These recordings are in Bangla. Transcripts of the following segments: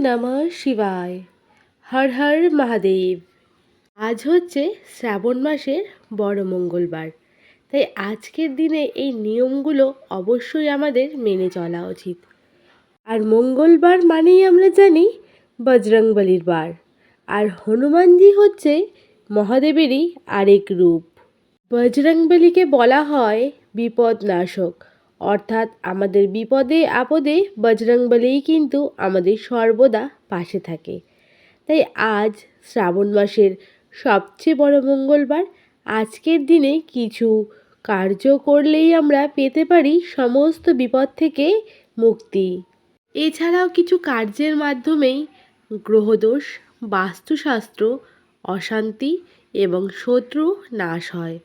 নমঃ শিবায়। হর হর মহাদেব। আজ হচ্ছে শ্রাবণ মাসের বড় মঙ্গলবার। তাই আজকের দিনে এই নিয়মগুলো অবশ্যই আমাদের মেনে চলা উচিত। আর মঙ্গলবার মানেই আমরা জানি বজরংবলির বার। আর হনুমানজি হচ্ছে মহাদেবেরই আরেক রূপ। বজরংবলীকে বলা হয় বিপদনাশক। অর্থাৎ আমাদের বিপদে, আপদে বজরংবলীই কিন্তু আমাদের সর্বদা পাশে থাকে। তাই আজ শ্রাবণ মাসের সবচেয়ে বড় মঙ্গলবার, আজকের দিনে কিছু কার্য করলেই আমরা পেতে পারি সমস্ত বিপদ থেকে মুক্তি। এছাড়াও কিছু কার্যের মাধ্যমেই গ্রহদোষ, বাস্তুশাস্ত্র, অশান্তি এবং শত্রু নাশ হয়।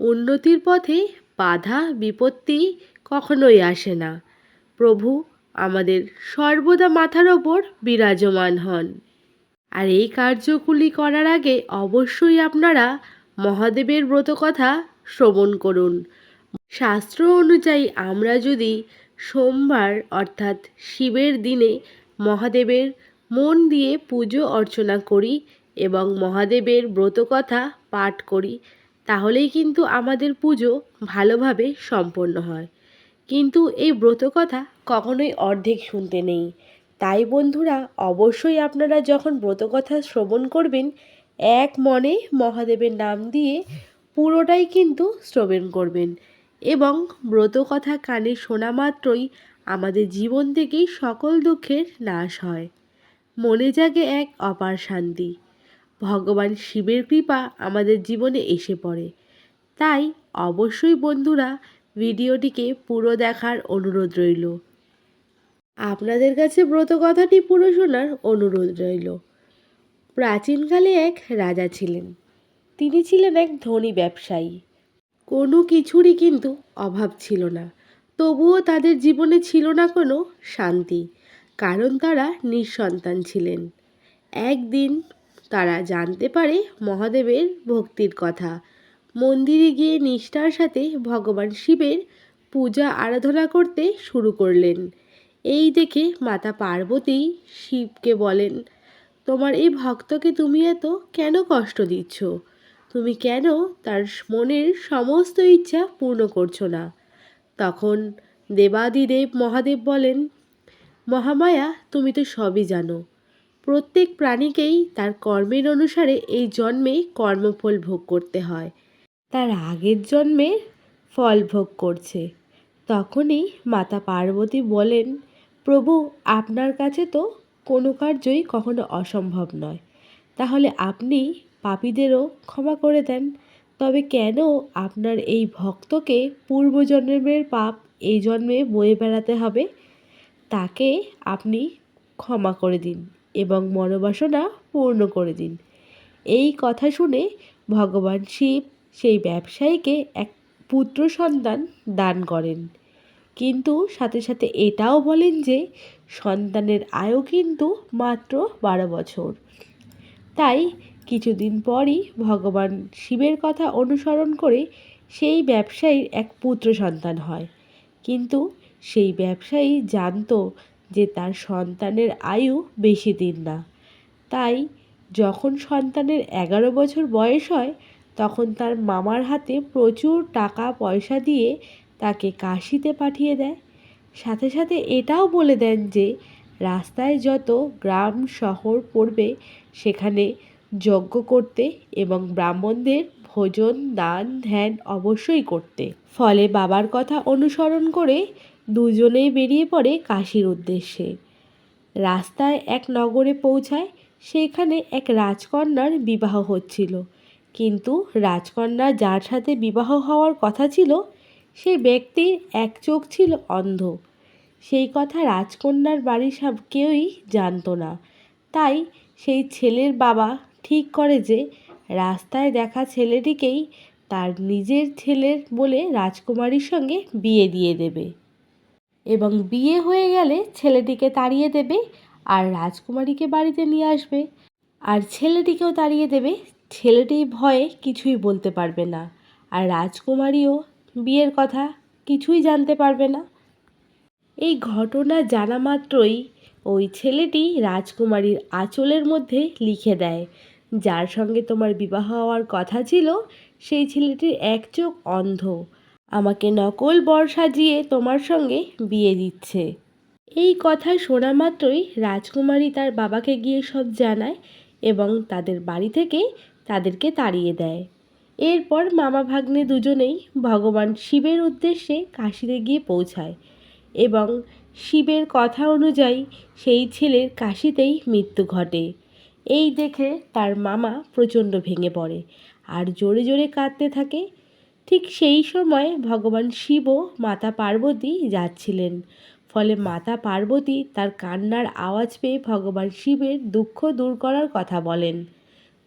উন্নতির পথে বাধা, বিপত্তি কখনোই আসে না। প্রভু আমাদের সর্বদা মাথার ওপর বিরাজমান হন। আর এই কার্যগুলি করার আগে অবশ্যই আপনারা মহাদেবের ব্রত কথা শ্রবণ করুন। শাস্ত্র অনুযায়ী আমরা যদি সোমবার অর্থাৎ শিবের দিনে মহাদেবের মন দিয়ে পুজো অর্চনা করি এবং মহাদেবের ব্রতকথা পাঠ করি, তাহলেই কিন্তু আমাদের পুজো ভালোভাবে সম্পন্ন হয়। কিন্তু এই ব্রতকথা কখনোই অর্ধেক শুনতে নেই। তাই বন্ধুরা, অবশ্যই আপনারা যখন ব্রতকথা শ্রবণ করবেন, এক মনে মহাদেবের নাম দিয়ে পুরোটাই কিন্তু শ্রবণ করবেন এবং ব্রতকথা কানে শোনা মাত্রই আমাদের জীবন থেকেই সকল দুঃখের নাশ হয়। মনে জাগে এক অপার শান্তি। ভগবান শিবের কৃপা আমাদের জীবনে এসে পড়ে। তাই অবশ্যই বন্ধুরা ভিডিওটিকে পুরো দেখার অনুরোধ রইল। আপনাদের কাছে ব্রত কথাটি পুরো শোনার অনুরোধ রইল। প্রাচীনকালে এক রাজা ছিলেন। তিনি ছিলেন এক ধনী ব্যবসায়ী। কোনো কিছুরই কিন্তু অভাব ছিল না। তবুও তাদের জীবনে ছিল না কোনো শান্তি, কারণ তারা নিঃসন্তান ছিলেন। একদিন তারা জানতে পারে মহাদেবের ভক্তির কথা। মন্দিরে গিয়ে নিষ্ঠার সাথে ভগবান শিবের পূজা আরাধনা করতে শুরু করলেন। এই দেখে মাতা পার্বতী শিবকে বলেন, তোমার এই ভক্তকে তুমি এত কেন কষ্ট দিচ্ছ? তুমি কেন তার মনের সমস্ত ইচ্ছা পূর্ণ করছ না? তখন দেবাদিদেব মহাদেব বলেন, মহামায়া, তুমি তো সবই জানো। প্রত্যেক প্রাণীকেই তার কর্মের অনুসারে এই জন্মে কর্মফল ভোগ করতে হয়। তার আগের জন্মে ফল ভোগ করছে। তখনই মাতা পার্বতী বলেন, প্রভু, আপনার কাছে তো কোনো কার্যই কখনো অসম্ভব নয়। তাহলে আপনি পাপীদেরও ক্ষমা করে দেন। তবে কেন আপনার এই ভক্তকে পূর্বজন্মের পাপ এই জন্মে বয়ে বেড়াতে হবে? তাকে আপনি ক্ষমা করে দিন এবং মনোবাসনা পূর্ণ করে দিন। এই কথা শুনে ভগবান শিব সেই ব্যবসায়ীকে এক পুত্র সন্তান দান করেন। কিন্তু সাথে সাথে এটাও বলেন যে, সন্তানের আয়ু কিন্তু মাত্র বারো বছর। তাই কিছুদিন পরই ভগবান শিবের কথা অনুসরণ করে সেই ব্যবসায়ীর এক পুত্র সন্তান হয়। কিন্তু সেই ব্যবসায়ী জানত যে, তার সন্তানের আয়ু বেশি দিন না। তাই যখন সন্তানের এগারো বছর বয়স হয় তখন তার মামার হাতে প্রচুর টাকা পয়সা দিয়ে তাকে কাশিতে পাঠিয়ে দেয়। সাথে সাথে এটাও বলে দেন যে, রাস্তায় যত গ্রাম শহর পড়বে, সেখানে যজ্ঞ করতে এবং ব্রাহ্মণদের ভোজন, দান, ধ্যান অবশ্যই করতে। ফলে বাবার কথা অনুসরণ করে দুজনেই বেরিয়ে পড়ে কাশির উদ্দেশ্যে। রাস্তায় এক নগরে পৌঁছায়, সেখানে এক রাজকন্যার বিবাহ হচ্ছিল। কিন্তু রাজকন্যা যার সাথে বিবাহ হওয়ার কথা ছিল, সে ব্যক্তির এক চোখ ছিল অন্ধ। সেই কথা রাজকন্যার বাড়ির সব কেউই জানতো না। তাই সেই ছেলের বাবা ঠিক করে যে, রাস্তায় দেখা ছেলেটিকেই তার নিজের ছেলের বলে রাজকুমারীর সঙ্গে বিয়ে দিয়ে দেবে। এবং বিয়ে হয়ে গেলে ছেলেটিকে তাড়িয়ে দেবে আর রাজকুমারীকে বাড়িতে নিয়ে আসবে। আর ছেলেটিকেও তাড়িয়ে দেবে ছেলেটি ভয়ে কিছুই বলতে পারবে না আর রাজকুমারীও বিয়ের কথা কিছুই জানতে পারবে না। এই ঘটনা জানা মাত্রই ওই ছেলেটি রাজকুমারীর আঁচলের মধ্যে লিখে দেয়। যার সঙ্গে তোমার বিবাহ হওয়ার কথা ছিল, সেই ছেলেটির এক চোখ অন্ধ। আমাকে নকল বর সাজিয়ে তোমার সঙ্গে বিয়ে দিচ্ছে। এই কথা শোনা মাত্রই রাজকুমারী তার বাবাকে গিয়ে সব জানায় এবং তাদের বাড়ি থেকে তাদেরকে তাড়িয়ে দেয়। এরপর মামা ভাগ্নে দুজনেই ভগবান শিবের উদ্দেশ্যে কাশিতে গিয়ে পৌঁছায় এবং শিবের কথা অনুযায়ী সেই ছেলের কাশিতেই মৃত্যু ঘটে। এই দেখে তার মামা প্রচণ্ড ভেঙে পড়ে আর জোরে জোরে কাঁদতে থাকে। ঠিক সেই সময় ভগবান শিবও মাতা পার্বতী যাচ্ছিলেন। ফলে মাতা পার্বতী তার কান্নার আওয়াজ পেয়ে ভগবান শিবের দুঃখ দূর করার কথা বলেন।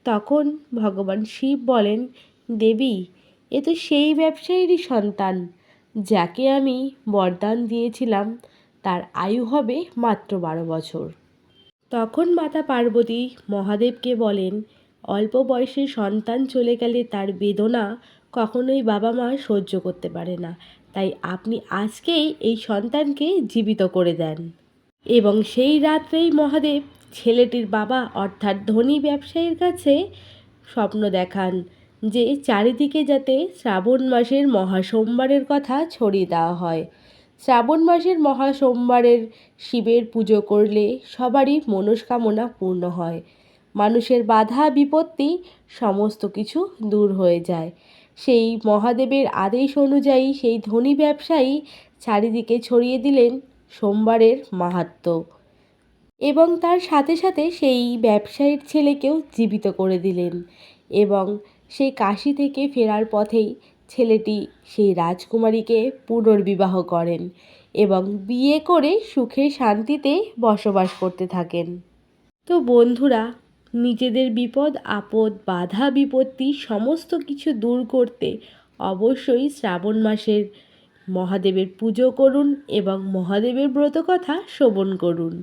তখন ভগবান শিব বলেন, দেবী, এ তো সেই ব্যবসায়ীরই সন্তান, যাকে আমি বরদান দিয়েছিলাম, তার আয়ু হবে মাত্র বারো বছর। তখন মাতা পার্বতী মহাদেবকে বলেন, অল্প বয়সে সন্তান চলে গেলে তার বেদনা কখনোই বাবা মা সহ্য করতে পারে না, তাই আপনি আজকেই এই সন্তানকে জীবিত করে দেন। এবং সেই রাত্রেই মহাদেব ছেলেটির বাবা অর্থাৎ ধনী ব্যবসায়ীর কাছে স্বপ্ন দেখান যে চারিদিকে যাতে শ্রাবণ মাসের মহাসোমবারের কথা ছড়িয়ে দেওয়া হয়। শ্রাবণ মাসের মহাসোমবারের শিবের পুজো করলে সবারই মনস্কামনা পূর্ণ হয়। মানুষের বাধা, বিপত্তি সমস্ত কিছু দূর হয়ে যায়। সেই মহাদেবের আদেশ অনুযায়ী সেই ধনী ব্যবসায়ী চারিদিকে ছড়িয়ে দিলেন সোমবারের মাহাত্ম্য এবং তার সাথে সাথে সেই ব্যবসায়ীর ছেলেকেও জীবিত করে দিলেন এবং সেই কাশি থেকে ফেরার পথেই ছেলেটি সেই রাজকুমারীকে পুনর্বিবাহ করেন এবং বিয়ে করে সুখে শান্তিতে বসবাস করতে থাকেন। তো বন্ধুরা, নিজেদের বিপদ, আপদ, বাধা, বিপত্তি সমস্ত কিছু দূর করতে অবশ্যই শ্রাবণ মাসের মহাদেবের পুজো করুন এবং মহাদেবের ব্রত কথা শ্রবণ করুন।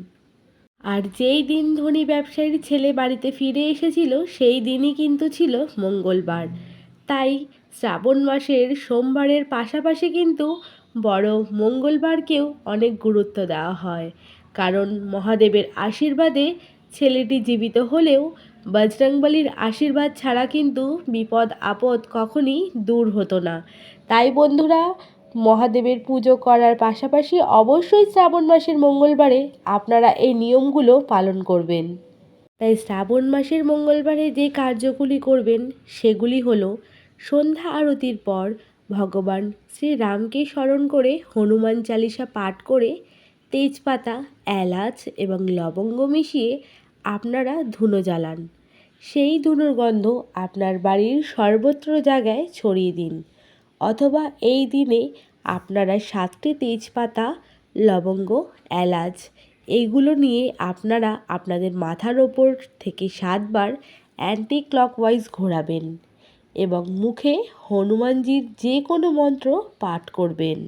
আর যেই দিন ধনী ব্যবসায়ীর ছেলে বাড়িতে ফিরে এসেছিল, সেই দিনই কিন্তু ছিল মঙ্গলবার। তাই শ্রাবণ মাসের সোমবারের পাশাপাশি কিন্তু বড় মঙ্গলবারকেও অনেক গুরুত্ব দেওয়া হয়। কারণ মহাদেবের আশীর্বাদে ছেলেটি জীবিত হলেও বজরংবলির আশীর্বাদ ছাড়া কিন্তু বিপদ আপদ কখনই দূর হতো না। তাই বন্ধুরা মহাদেবের পুজো করার পাশাপাশি অবশ্যই শ্রাবণ মাসের মঙ্গলবারে আপনারা এই নিয়মগুলো পালন করবেন। তাই শ্রাবণ মাসের মঙ্গলবারে যে কার্যগুলি করবেন, সেগুলি হলো সন্ধ্যা আরতির পর ভগবান শ্রীরামকে স্মরণ করে হনুমান চালিসা পাঠ করে তেজপাতা, এলাচ এবং লবঙ্গ মিশিয়ে আপনারা ধুনো জ্বালান। সেই ধুনোর গন্ধ আপনার বাড়ির সর্বত্র জায়গায় ছড়িয়ে দিন। অথবা এই দিনে আপনারা সাতটি তেজপাতা, লবঙ্গ, এলাচ এইগুলো নিয়ে আপনারা আপনাদের মাথার ওপর থেকে সাতবার অ্যান্টি ক্লকওয়াইজ ঘোরাবেন এবং মুখে হনুমানজির যে কোনো মন্ত্র পাঠ করবেন।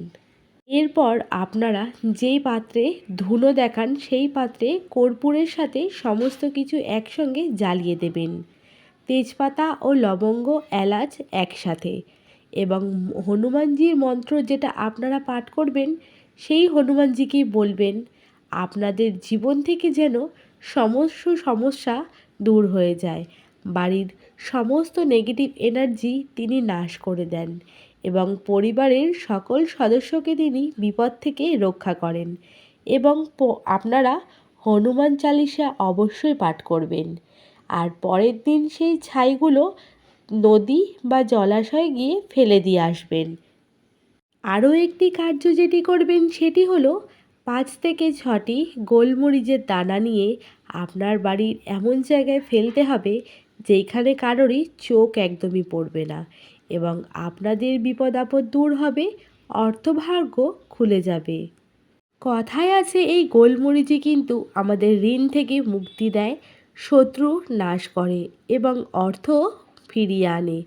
এরপর আপনারা যেই পাত্রে ধুনো দেখান, সেই পাত্রে কর্পূরের সাথে সমস্ত কিছু একসঙ্গে জ্বালিয়ে দেবেন। তেজপাতা ও লবঙ্গ, এলাচ একসাথে। এবং হনুমানজির মন্ত্র যেটা আপনারা পাঠ করবেন, সেই হনুমানজিকেই বলবেন, আপনাদের জীবন থেকে যেন সমস্ত সমস্যা দূর হয়ে যায়। বাড়ির সমস্ত নেগেটিভ এনার্জি তিনি নাশ করে দেন এবং পরিবারের সকল সদস্যকে তিনি বিপদ থেকে রক্ষা করেন এবং আপনারা হনুমান চালিসা অবশ্যই পাঠ করবেন। আর পরের দিন সেই ছাইগুলো নদী বা জলাশয়ে গিয়ে ফেলে দিয়ে আসবেন। আরও একটি কার্য যেটি করবেন সেটি হলো পাঁচ থেকে ছটি গোলমরিচের দানা নিয়ে আপনার বাড়ির এমন জায়গায় ফেলতে হবে যেইখানে কারোরই চোখ একদমই পড়বে না এবং আপনাদের বিপদ আপদ দূর হবে, অর্থভাগ্য খুলে যাবে। কথায় আছে, এই গোলমরিচই কিন্তু আমাদের ঋণ থেকে মুক্তি দেয়, শত্রু নাশ করে এবং অর্থ ফিরিয়ে আনে।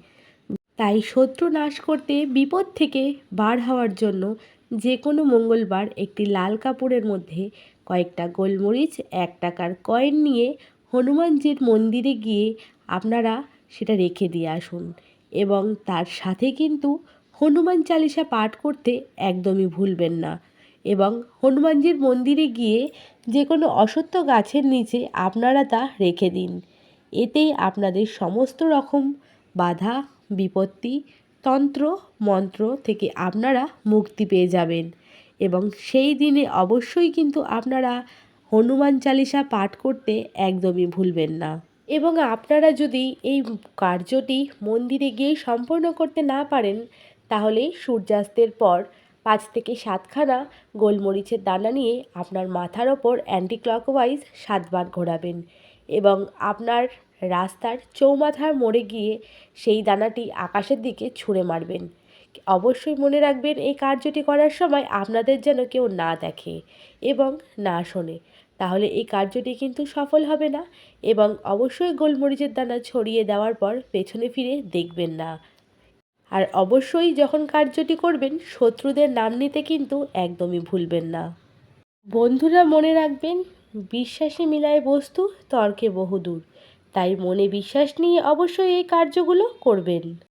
তাই শত্রু নাশ করতে বিপদ থেকে বার হওয়ার জন্য যে কোনো মঙ্গলবার একটি লাল কাপড়ের মধ্যে কয়েকটা গোলমরিচ, এক টাকার কয়েন নিয়ে হনুমানজির মন্দিরে গিয়ে আপনারা সেটা রেখে দিয়ে আসুন এবং তার সাথে কিন্তু হনুমান চালিসা পাঠ করতে একদমই ভুলবেন না এবং হনুমানজির মন্দিরে গিয়ে যে কোনো অসত্য গাছের নিচে আপনারা তা রেখে দিন। এতেই আপনাদের সমস্ত রকম বাধা, বিপত্তি, তন্ত্র, মন্ত্র থেকে আপনারা মুক্তি পেয়ে যাবেন। এবং সেই দিনে অবশ্যই কিন্তু আপনারা হনুমান চালিসা পাঠ করতে একদমই ভুলবেন না। এবং আপনারা যদি এই কার্যটি মন্দিরে গিয়ে সম্পন্ন করতে না পারেন, তাহলে সূর্যাস্তের পর পাঁচ থেকে সাতখানা গোলমরিচের দানা নিয়ে আপনার মাথার ওপর অ্যান্টি ক্লকওয়াইজ সাতবার ঘোরাবেন। এবং আপনার রাস্তার চৌমাথার মোড়ে গিয়ে সেই দানাটি আকাশের দিকে ছুঁড়ে মারবেন। অবশ্যই মনে রাখবেন, এই কার্যটি করার সময় আপনাদের যেন কেউ না দেখে এবং না শোনে। তাহলে এই কার্যটি কিন্তু সফল হবে না এবং অবশ্যই গোলমরিচের দানা ছড়িয়ে দেওয়ার পর পেছনে ফিরে দেখবেন না। আর অবশ্যই যখন কার্যটি করবেন, শত্রুদের নাম নিতে কিন্তু একদমই ভুলবেন না। বন্ধুরা, মনে রাখবেন বিশ্বাসে মিলায় বস্তু তর্কে বহুদূর। তাই মনে বিশ্বাস নিয়ে অবশ্যই এই কার্যগুলো করবেন।